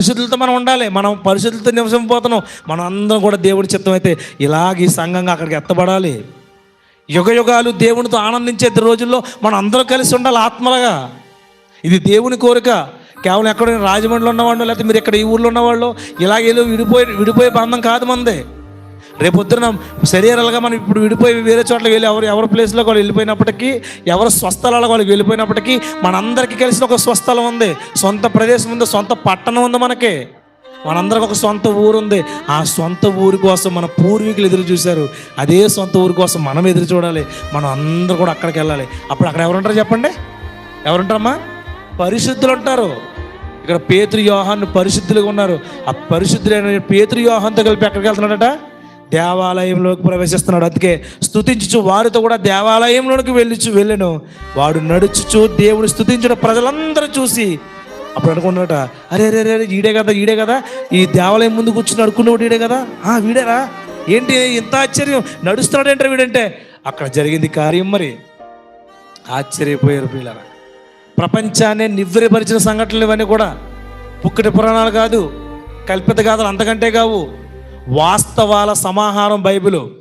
పరిశుద్ధులతో మనం ఉండాలి. మనం పరిశుద్ధులతో నివసింపోతున్నాం మనం అందరం కూడా దేవుడి చిత్తం అయితే ఇలాగ ఈ సంఘంగా అక్కడికి ఎత్తబడాలి. యుగ యుగాలు దేవునితో ఆనందించే రోజుల్లో మనం అందరం కలిసి ఉండాలి ఆత్మలుగా. ఇది దేవుని కోరిక. కేవలం ఎక్కడ రాజమండ్రిలో ఉన్నవాళ్ళు లేకపోతే మీరు ఇక్కడ ఈ ఊర్లో ఉన్నవాళ్ళు ఇలాగే విడిపోయి విడిపోయే బంధం కాదు మందే. రేపొద్దున శరీరాలుగా మనం ఇప్పుడు విడిపోయి వేరే చోట్ల వెళ్ళి ఎవరు ఎవరి ప్లేస్లో వాళ్ళు వెళ్ళిపోయినప్పటికీ ఎవరి స్వస్థలాల వాళ్ళకి వెళ్ళిపోయినప్పటికీ మనందరికీ కలిసిన ఒక స్వస్థలం ఉంది. సొంత ప్రదేశం ఉంది సొంత పట్టణం ఉంది మనకి. మనందరికి ఒక సొంత ఊరు ఉంది. ఆ సొంత ఊరి కోసం మన పూర్వీకులు ఎదురు చూశారు. అదే సొంత ఊరి కోసం మనం ఎదురు చూడాలి. మనం అందరూ కూడా అక్కడికి వెళ్ళాలి. అప్పుడు అక్కడ ఎవరుంటారు చెప్పండి? ఎవరుంటారమ్మా? పరిశుద్ధులు ఉంటారు. ఇక్కడ పేతృ యోహాన్ని పరిశుద్ధులుగా ఉన్నారు. ఆ పరిశుద్ధులైన పేతృ యోహాన్తో కలిపి ఎక్కడికి వెళ్తున్నాడట? దేవాలయంలోకి ప్రవేశిస్తున్నాడు. అందుకే స్తుతించుచు వారితో కూడా దేవాలయంలోకి వెళ్ళిచు వెళ్ళాను. వాడు నడుచుచు దేవుని స్థుతించడం ప్రజలందరూ చూసి అప్పుడు అనుకున్నాడట అరే అరే అరే ఈడే కదా ఈడే కదా. ఈ దేవాలయం ముందు కూర్చుని అడుకున్నవాడు ఈడే కదా. ఆ వీడేరా? ఏంటి ఇంత ఆశ్చర్యం? నడుస్తున్నాడు ఏంటో వీడంటే అక్కడ జరిగింది కార్యం మరి. ఆశ్చర్యపోయారు పిల్లరా ప్రపంచాన్ని నివ్వరిపరిచిన సంఘటనలు ఇవన్నీ కూడా పుక్కటి పురాణాలు కాదు కల్పిత గాథలు అంతకంటే కావు. వాస్తవాల సమాహారం బైబిలు.